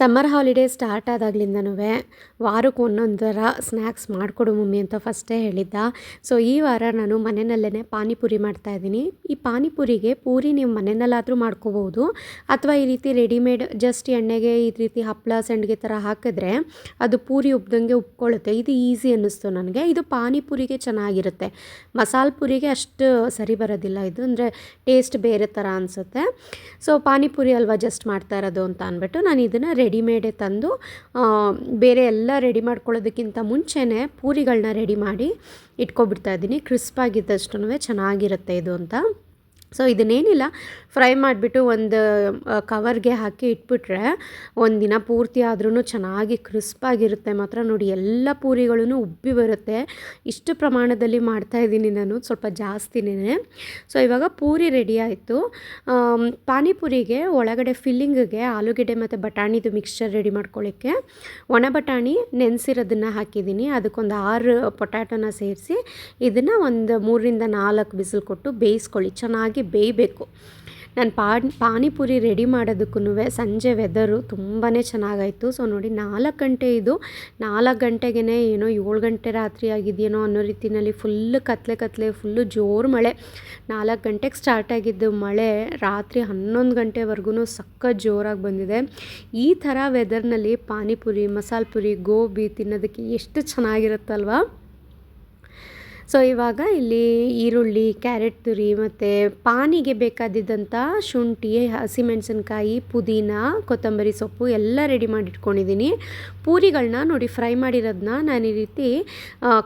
Summer holiday start ಆದಾಗ್ಲಿಂದನೂ ವಾರಕ್ಕೆ ಒಂದೊಂದು ಥರ ಸ್ನ್ಯಾಕ್ಸ್ ಮಾಡಿಕೊಡು ಮಮ್ಮಿ ಅಂತ ಫಸ್ಟೇ ಹೇಳಿದ್ದ. ಸೊ, ಈ ವಾರ ನಾನು ಮನೆಯಲ್ಲೇ ಪಾನಿಪುರಿ ಮಾಡ್ತಾಯಿದ್ದೀನಿ ಈ ಪಾನಿಪುರಿಗೆ ಪೂರಿ ನೀವು ಮನೆಯಲ್ಲಾದರೂ ಮಾಡ್ಕೋಬೋದು. ಅಥವಾ ಈ ರೀತಿ ರೆಡಿಮೇಡ್ ಜಸ್ಟ್ ಎಣ್ಣೆಗೆ ಈ ರೀತಿ ಹಪ್ಪಳ ಸಂಡಿಗೆ ಥರ ಹಾಕಿದ್ರೆ ಅದು ಪೂರಿ ಉಬ್ದಂಗೆ ಉಪ್ಕೊಳ್ಳುತ್ತೆ ಇದು ಈಸಿ ಅನ್ನಿಸ್ತು ನನಗೆ. ಇದು ಪಾನಿಪುರಿಗೆ ಚೆನ್ನಾಗಿರುತ್ತೆ. ಮಸಾಲೆ ಪುರಿಗೆ ಅಷ್ಟು ಸರಿ ಬರೋದಿಲ್ಲ ಇದು. ಅಂದರೆ ಟೇಸ್ಟ್ ಬೇರೆ ಥರ ಅನಿಸುತ್ತೆ. ಸೊ, ಪಾನಿಪುರಿ ಅಲ್ವಾ ಜಸ್ಟ್ ಮಾಡ್ತಾ ಇರೋದು ಅಂತ ಅಂದ್ಬಿಟ್ಟು ನಾನು ಇದನ್ನು ರೆಡಿಮೇಡೇ ತಂದು ಬೇರೆ ಎಲ್ಲ ರೆಡಿ ಮಾಡ್ಕೊಳ್ಳೋದಕ್ಕಿಂತ ಮುಂಚೆನೇ ಪೂರಿಗಳನ್ನ ರೆಡಿ ಮಾಡಿ ಇಟ್ಕೊಬಿಡ್ತಾ ಇದ್ದೀನಿ. ಕ್ರಿಸ್ಪಾಗಿದ್ದಷ್ಟು ಚೆನ್ನಾಗಿರುತ್ತೆ ಇದು ಅಂತ. ಸೊ ಇದನ್ನೇನಿಲ್ಲ ಫ್ರೈ ಮಾಡಿಬಿಟ್ಟು ಒಂದು ಕವರ್ಗೆ ಹಾಕಿ ಇಟ್ಬಿಟ್ರೆ ಒಂದಿನ ಪೂರ್ತಿ ಆದ್ರೂ ಚೆನ್ನಾಗಿ ಕ್ರಿಸ್ಪಾಗಿರುತ್ತೆ ಮಾತ್ರ ನೋಡಿ, ಎಲ್ಲ ಪೂರಿಗಳೂ ಉಬ್ಬಿ ಬರುತ್ತೆ. ಇಷ್ಟು ಪ್ರಮಾಣದಲ್ಲಿ ಮಾಡ್ತಾ ಇದ್ದೀನಿ ನಾನು, ಸ್ವಲ್ಪ ಜಾಸ್ತಿನೇ. ಸೊ ಇವಾಗ ಪೂರಿ ರೆಡಿ ಆಯಿತು. ಪಾನಿಪುರಿಗೆ ಒಳಗಡೆ ಫಿಲ್ಲಿಂಗಿಗೆ ಆಲೂಗೆಡ್ಡೆ ಮತ್ತು ಬಟಾಣಿದು ಮಿಕ್ಸ್ಚರ್ ರೆಡಿ ಮಾಡ್ಕೊಳ್ಳಿಕ್ಕೆ ಒಣ ಬಟಾಣಿ ನೆನೆಸಿರೋದನ್ನು ಹಾಕಿದ್ದೀನಿ. ಅದಕ್ಕೊಂದು ಆರು ಪೊಟ್ಯಾಟೋನ ಸೇರಿಸಿ ಇದನ್ನು ಒಂದು ಮೂರರಿಂದ ನಾಲ್ಕು ಬಿಸಿಲು ಕೊಟ್ಟು ಬೇಯಿಸ್ಕೊಳ್ಳಿ. ಚೆನ್ನಾಗಿ ಬೇಯಬೇಕು. ನಾನು ಪಾನ್, ಪಾನಿಪುರಿ ರೆಡಿ ಮಾಡೋದಕ್ಕೂ ಸಂಜೆ ವೆದರು ತುಂಬಾ ಚೆನ್ನಾಗಾಯಿತು. ಸೊ ನೋಡಿ ನಾಲ್ಕು ಗಂಟೆ ಇದು. ನಾಲ್ಕು ಗಂಟೆಗೆ ಏನೋ ಏಳು ಗಂಟೆ ರಾತ್ರಿ ಆಗಿದೆಯೇನೋ ಅನ್ನೋ ರೀತಿಯಲ್ಲಿ ಫುಲ್ ಕತ್ಲೆ ಕತ್ಲೆ ಫುಲ್ಲು ಜೋರು ಮಳೆ. ನಾಲ್ಕು ಗಂಟೆಗೆ ಸ್ಟಾರ್ಟ್ ಆಗಿದ್ದು ಮಳೆ ರಾತ್ರಿ ಹನ್ನೊಂದು ಗಂಟೆವರೆಗೂ ಸಖತ್ ಜೋರಾಗಿ ಬಂದಿದೆ. ಈ ಥರ ವೆದರ್ನಲ್ಲಿ ಪಾನಿಪುರಿ, ಮಸಾಲೆ ಪುರಿ, ಗೋಬಿ ತಿನ್ನೋದಕ್ಕೆ ಎಷ್ಟು ಚೆನ್ನಾಗಿರುತ್ತಲ್ವಾ? ಸೊ ಇವಾಗ ಇಲ್ಲಿ ಈರುಳ್ಳಿ, ಕ್ಯಾರೆಟ್ ತುರಿ ಮತ್ತು ಪಾನಿಗೆ ಬೇಕಾದಿದ್ದಂಥ ಶುಂಠಿ, ಹಸಿಮೆಣಸಿನ್ಕಾಯಿ, ಪುದೀನ, ಕೊತ್ತಂಬರಿ ಸೊಪ್ಪು ಎಲ್ಲ ರೆಡಿ ಮಾಡಿ ಇಟ್ಕೊಂಡಿದ್ದೀನಿ ಪೂರಿಗಳನ್ನ ನೋಡಿ ಫ್ರೈ ಮಾಡಿರೋದನ್ನ ನಾನು ಈ ರೀತಿ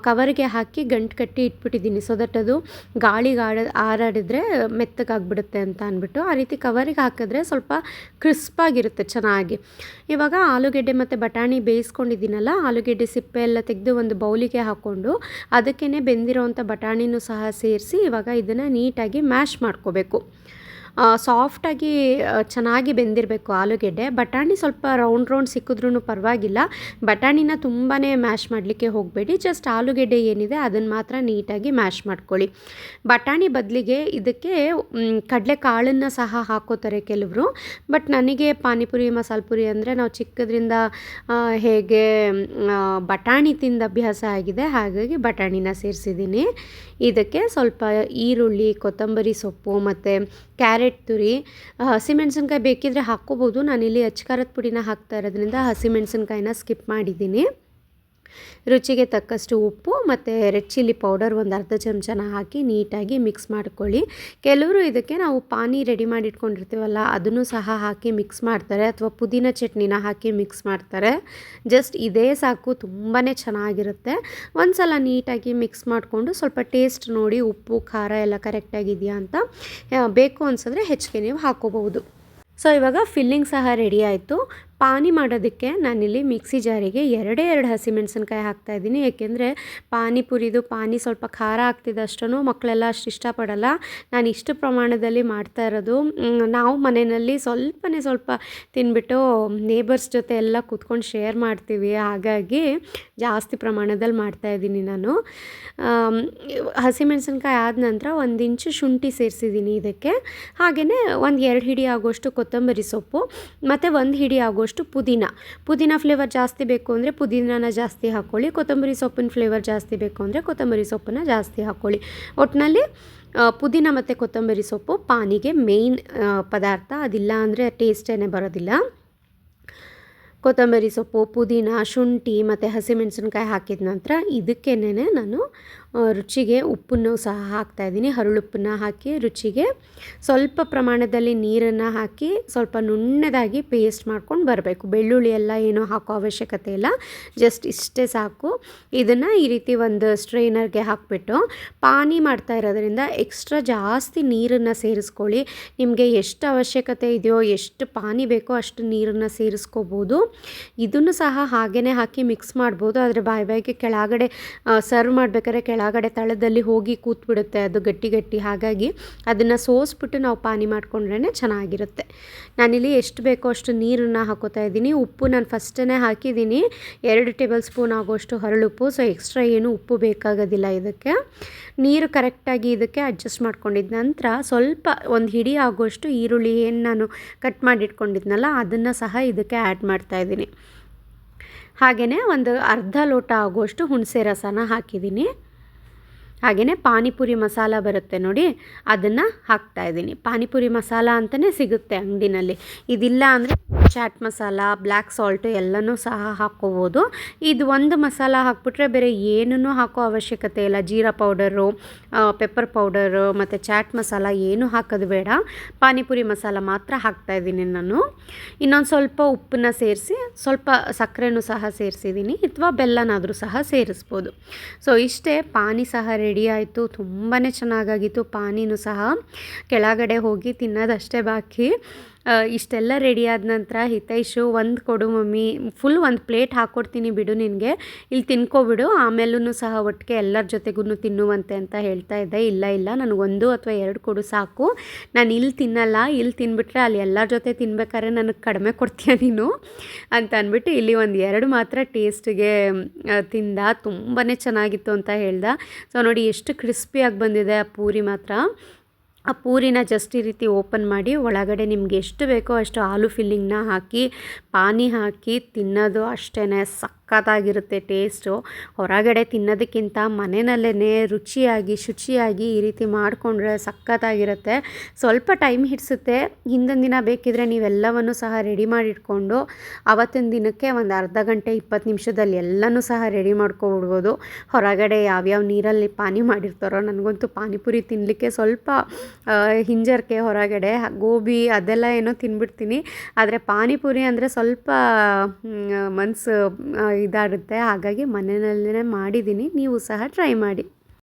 ಕವರ್ಗೆ ಹಾಕಿ ಗಂಟು ಕಟ್ಟಿ ಇಟ್ಬಿಟ್ಟಿದ್ದೀನಿ. ಸೊ ದಟ್ ಅದು ಗಾಳಿಗೆ ಆಡ, ಹಾರಾಡಿದ್ರೆ ಮೆತ್ತಗಾಗ್ಬಿಡುತ್ತೆ ಅಂತ ಅಂದ್ಬಿಟ್ಟು ಆ ರೀತಿ ಕವರಿಗೆ ಹಾಕಿದ್ರೆ ಸ್ವಲ್ಪ ಕ್ರಿಸ್ಪಾಗಿರುತ್ತೆ ಚೆನ್ನಾಗಿ. ಇವಾಗ ಆಲೂಗೆಡ್ಡೆ ಮತ್ತು ಬಟಾಣಿ ಬೇಯಿಸ್ಕೊಂಡಿದ್ದೀನಲ್ಲ, ಆಲೂಗೆಡ್ಡೆ ಸಿಪ್ಪೆ ಎಲ್ಲ ತೆಗೆದು ಒಂದು ಬೌಲಿಗೆ ಹಾಕ್ಕೊಂಡು ಅದಕ್ಕೇ ಬೆಂದಿರೋವಂಥ ಬಟಾಣಿನೂ ಸಹ ಸೇರಿಸಿ ಇವಾಗ ಇದನ್ನು ನೀಟಾಗಿ ಮ್ಯಾಶ್ ಮಾಡ್ಕೋಬೇಕು. ಸಾಫ್ಟಾಗಿ ಚೆನ್ನಾಗಿ ಬೆಂದಿರಬೇಕು ಆಲೂಗೆಡ್ಡೆ. ಬಟಾಣಿ ಸ್ವಲ್ಪ ರೌಂಡ್ ರೌಂಡ್ ಸಿಕ್ಕಿದ್ರೂ ಪರವಾಗಿಲ್ಲ. ಬಟಾಣಿನ ತುಂಬಾ ಮ್ಯಾಶ್ ಮಾಡಲಿಕ್ಕೆ ಹೋಗಬೇಡಿ. ಜಸ್ಟ್ ಆಲೂಗೆಡ್ಡೆ ಏನಿದೆ ಅದನ್ನು ಮಾತ್ರ ನೀಟಾಗಿ ಮ್ಯಾಶ್ ಮಾಡ್ಕೊಳ್ಳಿ. ಬಟಾಣಿ ಬದಲಿಗೆ ಇದಕ್ಕೆ ಕಡಲೆ ಕಾಳನ್ನು ಸಹ ಹಾಕೋತಾರೆ ಕೆಲವರು. ಬಟ್ ನನಗೆ ಪಾನಿಪುರಿ ಮಸಾಲೆ ಪುರಿ ಅಂದರೆ ನಾವು ಚಿಕ್ಕದ್ರಿಂದ ಹೇಗೆ ಬಟಾಣಿ ತಿಂದ ಅಭ್ಯಾಸ ಆಗಿದೆ. ಹಾಗಾಗಿ ಬಟಾಣಿನ ಸೇರಿಸಿದ್ದೀನಿ. ಇದಕ್ಕೆ ಸ್ವಲ್ಪ ಈರುಳ್ಳಿ, ಕೊತ್ತಂಬರಿ ಸೊಪ್ಪು ಮತ್ತು ಕ್ಯಾರೆಟ್ ತುರಿ. ಹಸಿಮೆಣ್ಸಿನ್ಕಾಯಿ ಬೇಕಿದ್ರೆ ಹಾಕ್ಕೋಬೋದು. ನಾನಿಲ್ಲಿ ಅಚ್ಕಾರದ ಪುಡಿನ ಹಾಕ್ತಾ ಇರೋದ್ರಿಂದ ಹಸಿಮೆಣ್ಸಿನ್ಕಾಯಿನ ಸ್ಕಿಪ್ ಮಾಡಿದ್ದೀನಿ. ರುಚಿಗೆ ತಕ್ಕಷ್ಟು ಉಪ್ಪು ಮತ್ತು ರೆಡ್ ಚಿಲ್ಲಿ ಪೌಡರ್ ಒಂದು ಅರ್ಧ ಚಮಚನ ಹಾಕಿ ನೀಟಾಗಿ ಮಿಕ್ಸ್ ಮಾಡ್ಕೊಳ್ಳಿ. ಕೆಲವರು ಇದಕ್ಕೆ ನಾವು ಪಾನಿ ರೆಡಿ ಮಾಡಿ ಇಟ್ಕೊಂಡಿರ್ತೀವಲ್ಲ ಅದನ್ನು ಸಹ ಹಾಕಿ ಮಿಕ್ಸ್ ಮಾಡ್ತಾರೆ ಅಥವಾ ಪುದೀನ ಚಟ್ನಿನ ಹಾಕಿ ಮಿಕ್ಸ್ ಮಾಡ್ತಾರೆ. ಜಸ್ಟ್ ಇದೇ ಸಾಕು ತುಂಬಾ ಚೆನ್ನಾಗಿರುತ್ತೆ. ಒಂದು ಸಲ ನೀಟಾಗಿ ಮಿಕ್ಸ್ ಮಾಡಿಕೊಂಡು ಸ್ವಲ್ಪ ಟೇಸ್ಟ್ ನೋಡಿ, ಉಪ್ಪು, ಖಾರ ಎಲ್ಲ ಕರೆಕ್ಟಾಗಿದೆಯಾ ಅಂತ ಬೇಕು ಅನ್ಸಿದ್ರೆ ಹೆಚ್ಚಿಗೆ ನೀವು ಹಾಕೋಬಹುದು. ಸೊ ಇವಾಗ ಫಿಲ್ಲಿಂಗ್ ಸಹ ರೆಡಿ ಆಯಿತು. ಪಾನಿ ಮಾಡೋದಕ್ಕೆ ನಾನಿಲ್ಲಿ ಮಿಕ್ಸಿ ಜಾರಿಗೆ ಎರಡೇ ಎರಡು ಹಸಿಮೆಣಸಿನ್ಕಾಯಿ ಹಾಕ್ತಾಯಿದ್ದೀನಿ ಏಕೆಂದರೆ ಪಾನಿಪುರಿದು ಪಾನಿ ಸ್ವಲ್ಪ ಖಾರ ಆಗ್ತಿದ್ದಷ್ಟು ಮಕ್ಕಳೆಲ್ಲ ಅಷ್ಟು ಇಷ್ಟಪಡಲ್ಲ. ನಾನು ಇಷ್ಟು ಪ್ರಮಾಣದಲ್ಲಿ ಮಾಡ್ತಾ ಇರೋದು. ನಾವು ಮನೆಯಲ್ಲಿ ಸ್ವಲ್ಪನೇ ಸ್ವಲ್ಪ ತಿನ್ಬಿಟ್ಟು ನೇಬರ್ಸ್ ಜೊತೆ ಎಲ್ಲ ಕೂತ್ಕೊಂಡು ಶೇರ್ ಮಾಡ್ತೀವಿ. ಹಾಗಾಗಿ ಜಾಸ್ತಿ ಪ್ರಮಾಣದಲ್ಲಿ ಮಾಡ್ತಾಯಿದ್ದೀನಿ ನಾನು. ಹಸಿಮೆಣಸಿನ್ಕಾಯಿ ಆದ ನಂತರ ಒಂದು ಇಂಚು ಶುಂಠಿ ಸೇರಿಸಿದ್ದೀನಿ ಇದಕ್ಕೆ. ಹಾಗೆಯೇ ಒಂದು ಎರಡು ಹಿಡಿ ಆಗೋಷ್ಟು ಕೊತ್ತಂಬರಿ ಸೊಪ್ಪು, ಮತ್ತು ಒಂದು ಹಿಡಿ ಆಗೋಷ್ಟು ಪುದೀನ. ಪುದೀನ ಫ್ಲೇವರ್ ಜಾಸ್ತಿ ಬೇಕು ಅಂದರೆ ಪುದೀನಾನ ಜಾಸ್ತಿ ಹಾಕ್ಕೊಳ್ಳಿ ಕೊತ್ತಂಬರಿ ಸೊಪ್ಪಿನ ಫ್ಲೇವರ್ ಜಾಸ್ತಿ ಬೇಕು ಅಂದರೆ ಕೊತ್ತಂಬರಿ ಸೊಪ್ಪನ್ನು ಜಾಸ್ತಿ ಹಾಕ್ಕೊಳ್ಳಿ ಒಟ್ಟಿನಲ್ಲಿ ಪುದೀನ ಮತ್ತು ಕೊತ್ತಂಬರಿ ಸೊಪ್ಪು ಪಾನಿಗೆ ಮೇಯ್ನ್ ಪದಾರ್ಥ. ಅದಿಲ್ಲ ಅಂದರೆ ಟೇಸ್ಟೇ ಬರೋದಿಲ್ಲ. ಕೊತ್ತಂಬರಿ ಸೊಪ್ಪು, ಪುದೀನ, ಶುಂಠಿ ಮತ್ತು ಹಸಿಮೆಣಸಿನ್ಕಾಯಿ ಹಾಕಿದ ನಂತರ ಇದಕ್ಕೇನೆ ನಾನು ರುಚಿಗೆ ಉಪ್ಪನ್ನು ಸಹ ಹಾಕ್ತಾಯಿದ್ದೀನಿ ಹರಳುಪ್ಪನ್ನು ಹಾಕಿ ರುಚಿಗೆ ಸ್ವಲ್ಪ ಪ್ರಮಾಣದಲ್ಲಿ ನೀರನ್ನು ಹಾಕಿ ಸ್ವಲ್ಪ ನುಣ್ಣದಾಗಿ ಪೇಸ್ಟ್ ಮಾಡ್ಕೊಂಡು ಬರಬೇಕು. ಬೆಳ್ಳುಳ್ಳಿ ಎಲ್ಲ ಏನೂ ಹಾಕೋ ಅವಶ್ಯಕತೆ ಇಲ್ಲ. ಜಸ್ಟ್ ಇಷ್ಟೇ ಸಾಕು. ಇದನ್ನು ಈ ರೀತಿ ಒಂದು ಸ್ಟ್ರೈನರ್ಗೆ ಹಾಕಿಬಿಟ್ಟು ಪಾನಿ ಮಾಡ್ತಾ ಇರೋದ್ರಿಂದ ಎಕ್ಸ್ಟ್ರಾ ಜಾಸ್ತಿ ನೀರನ್ನು ಸೇರಿಸ್ಕೊಳ್ಳಿ. ನಿಮಗೆ ಎಷ್ಟು ಅವಶ್ಯಕತೆ ಇದೆಯೋ ಎಷ್ಟು ಪಾನಿ ಬೇಕೋ ಅಷ್ಟು ನೀರನ್ನು ಸೇರಿಸ್ಕೋಬೋದು. ಇದನ್ನು ಸಹ ಹಾಗೇ ಹಾಕಿ ಮಿಕ್ಸ್ ಮಾಡ್ಬೋದು. ಆದರೆ ಬಾಯಿ ಬಾಯಿಗೆ ಕೆಳಗಡೆ ಸರ್ವ್ ಮಾಡಬೇಕಾದ್ರೆ ಕೆಳಗಡೆ ಕೆಳಗಡೆ ತಳದಲ್ಲಿ ಹೋಗಿ ಕೂತ್ಬಿಡುತ್ತೆ ಅದು ಗಟ್ಟಿ ಗಟ್ಟಿ. ಹಾಗಾಗಿ ಅದನ್ನು ಸೋಸ್ಬಿಟ್ಟು ನಾವು ಪಾನಿ ಮಾಡಿಕೊಂಡ್ರೇ ಚೆನ್ನಾಗಿರುತ್ತೆ. ನಾನಿಲ್ಲಿ ಎಷ್ಟು ಬೇಕೋ ಅಷ್ಟು ನೀರನ್ನು ಹಾಕೋತಾ ಇದ್ದೀನಿ. ಉಪ್ಪು ನಾನು ಫಸ್ಟೇ ಹಾಕಿದ್ದೀನಿ. ಎರಡು ಟೇಬಲ್ ಸ್ಪೂನ್ ಆಗೋಷ್ಟು ಹರಳುಪ್ಪು. ಸೊ ಎಕ್ಸ್ಟ್ರಾ ಏನು ಉಪ್ಪು ಬೇಕಾಗೋದಿಲ್ಲ ಇದಕ್ಕೆ. ನೀರು ಕರೆಕ್ಟಾಗಿ ಇದಕ್ಕೆ ಅಡ್ಜಸ್ಟ್ ಮಾಡ್ಕೊಂಡಿದ್ದ ನಂತರ ಸ್ವಲ್ಪ ಒಂದು ಹಿಡಿ ಆಗೋಷ್ಟು ಈರುಳ್ಳಿ ಏನು ನಾನು ಕಟ್ ಮಾಡಿಟ್ಕೊಂಡಿದ್ನಲ್ಲ, ಅದನ್ನು ಸಹ ಇದಕ್ಕೆ ಆ್ಯಡ್ ಮಾಡ್ತಾಯಿದ್ದೀನಿ ಹಾಗೆಯೇ ಒಂದು ಅರ್ಧ ಲೋಟ ಆಗುವಷ್ಟು ಹುಣಸೆ ರಸನ ಹಾಕಿದ್ದೀನಿ. ಹಾಗೆಯೇ ಪಾನಿಪುರಿ ಮಸಾಲ ಬರುತ್ತೆ ನೋಡಿ ಅದನ್ನು ಹಾಕ್ತಾಯಿದ್ದೀನಿ ಪಾನಿಪುರಿ ಮಸಾಲ ಅಂತಲೇ ಸಿಗುತ್ತೆ ಅಂಗಡಿನಲ್ಲಿ. ಇದಿಲ್ಲ ಅಂದರೆ ಚಾಟ್ ಮಸಾಲ ಬ್ಲ್ಯಾಕ್ ಸಾಲ್ಟು ಎಲ್ಲನೂ ಸಹ ಹಾಕ್ಕೋಬೋದು. ಇದು ಒಂದು ಮಸಾಲ ಹಾಕ್ಬಿಟ್ರೆ ಬೇರೆ ಏನೂ ಹಾಕೋ ಅವಶ್ಯಕತೆ ಇಲ್ಲ. ಜೀರಾ ಪೌಡರು ಪೆಪ್ಪರ್ ಪೌಡರು ಮತ್ತು ಚಾಟ್ ಮಸಾಲ ಏನೂ ಹಾಕೋದು ಬೇಡ. ಪಾನಿಪುರಿ ಮಸಾಲ ಮಾತ್ರ ಹಾಕ್ತಾಯಿದ್ದೀನಿ ನಾನು. ಇನ್ನೊಂದು ಸ್ವಲ್ಪ ಉಪ್ಪನ್ನ ಸೇರಿಸಿ, ಸ್ವಲ್ಪ ಸಕ್ಕರೆನೂ ಸಹ ಸೇರಿಸಿದ್ದೀನಿ ಅಥವಾ ಬೆಲ್ಲನಾದರೂ ಸಹ ಸೇರಿಸ್ಬೋದು. ಸೊ, ಇಷ್ಟೇ ಪಾನಿ ಸಹ ರೆಡಿ ಆಯಿತು. ತುಂಬಾ ಚೆನ್ನಾಗಾಗಿತ್ತು ಪಾನಿನೂ ಸಹ. ಕೆಳಗಡೆ ಹೋಗಿ ತಿನ್ನೋದಷ್ಟೇ ಬಾಕಿ. ಇಷ್ಟೆಲ್ಲ ರೆಡಿ ಆದ ನಂತರ ಹಿತೈಷು ಒಂದು ಕೊಡು ಮಮ್ಮಿ ಫುಲ್ ಒಂದು ಪ್ಲೇಟ್ ಹಾಕ್ಕೊಡ್ತೀನಿ ಬಿಡು ನಿನಗೆ. ಇಲ್ಲಿ ತಿನ್ಕೊಬಿಡು ಆಮೇಲೂ ಸಹ ಒಟ್ಟಿಗೆ ಎಲ್ಲರ ಜೊತೆಗೂ ತಿನ್ನುವಂತೆ ಅಂತ ಹೇಳ್ತಾ ಇದ್ದೆ. ಇಲ್ಲ ಇಲ್ಲ ನನಗೊಂದು ಅಥವಾ ಎರಡು ಕೊಡು ಸಾಕು. ನಾನು ಇಲ್ಲಿ ತಿನ್ನಲ್ಲ ಇಲ್ಲಿ ತಿನ್ಬಿಟ್ರೆ ಅಲ್ಲಿ ಎಲ್ಲರ ಜೊತೆ ತಿನ್ಬೇಕಾದ್ರೆ ನನಗೆ ಕಡಿಮೆ ಕೊಡ್ತೀಯ ನೀನು? ಅಂತ ಅಂದ್ಬಿಟ್ಟು ಇಲ್ಲಿ ಒಂದು ಎರಡು ಮಾತ್ರ ಟೇಸ್ಟಿಗೆ ತಿಂದ. ತುಂಬಾ ಚೆನ್ನಾಗಿತ್ತು ಅಂತ ಹೇಳ್ದ. ಸೊ ನೋಡಿ, ಎಷ್ಟು ಕ್ರಿಸ್ಪಿಯಾಗಿ ಬಂದಿದೆ ಆ ಪೂರಿ ಮಾತ್ರ. ಆ ಪೂರಿನ ಜಸ್ಟ್ ಈ ರೀತಿ ಓಪನ್ ಮಾಡಿ ಒಳಗಡೆ ನಿಮ್ಗೆ ಎಷ್ಟು ಬೇಕೋ ಅಷ್ಟು ಆಲೂ ಫಿಲ್ಲಿಂಗ್ನ ಹಾಕಿ, ಪಾನಿ ಹಾಕಿ ತಿನ್ನೋದು ಅಷ್ಟೇ ಸಕ್ಕತ್ತಾಗಿರುತ್ತೆ ಟೇಸ್ಟು. ಹೊರಗಡೆ ತಿನ್ನೋದಕ್ಕಿಂತ ಮನೆಯಲ್ಲೇ ರುಚಿಯಾಗಿ, ಶುಚಿಯಾಗಿ ಈ ರೀತಿ ಮಾಡಿಕೊಂಡ್ರೆ ಸಖತ್ತಾಗಿರುತ್ತೆ. ಸ್ವಲ್ಪ ಟೈಮ್ ಹಿಡಿಸುತ್ತೆ. ಹಿಂದಿನ ದಿನ ಬೇಕಿದ್ರೆ ನೀವೆಲ್ಲವನ್ನು ಸಹ ರೆಡಿ ಮಾಡಿಟ್ಕೊಂಡು ಆವತ್ತಿನ ದಿನಕ್ಕೆ ಒಂದು ಅರ್ಧ ಗಂಟೆ ಇಪ್ಪತ್ತು ನಿಮಿಷದಲ್ಲಿ ಎಲ್ಲನೂ ಸಹ ರೆಡಿ ಮಾಡ್ಕೊಬಿಡ್ಬೋದು ಹೊರಗಡೆ ಯಾವ್ಯಾವ ನೀರಲ್ಲಿ ಪಾನಿ ಮಾಡಿರ್ತಾರೋ, ನನಗಂತೂ ಪಾನಿಪುರಿ ತಿನ್ನಲಿಕ್ಕೆ ಸ್ವಲ್ಪ ಹಿಂಜರಿಕೆ ಹೊರಗಡೆ, ಗೋಬಿ ಅದೆಲ್ಲ ಏನೋ ತಿನ್ಬಿಡ್ತೀನಿ. ಆದರೆ ಪಾನಿಪುರಿ ಅಂದರೆ ಸ್ವಲ್ಪ ಮನಸ್ಸು ಇದಾಗುತ್ತೆ. ಹಾಗಾಗಿ ಮನೆಯಲ್ಲೇ ಮಾಡಿದ್ದೀನಿ. ನೀವು ಸಹ ಟ್ರೈ ಮಾಡಿ.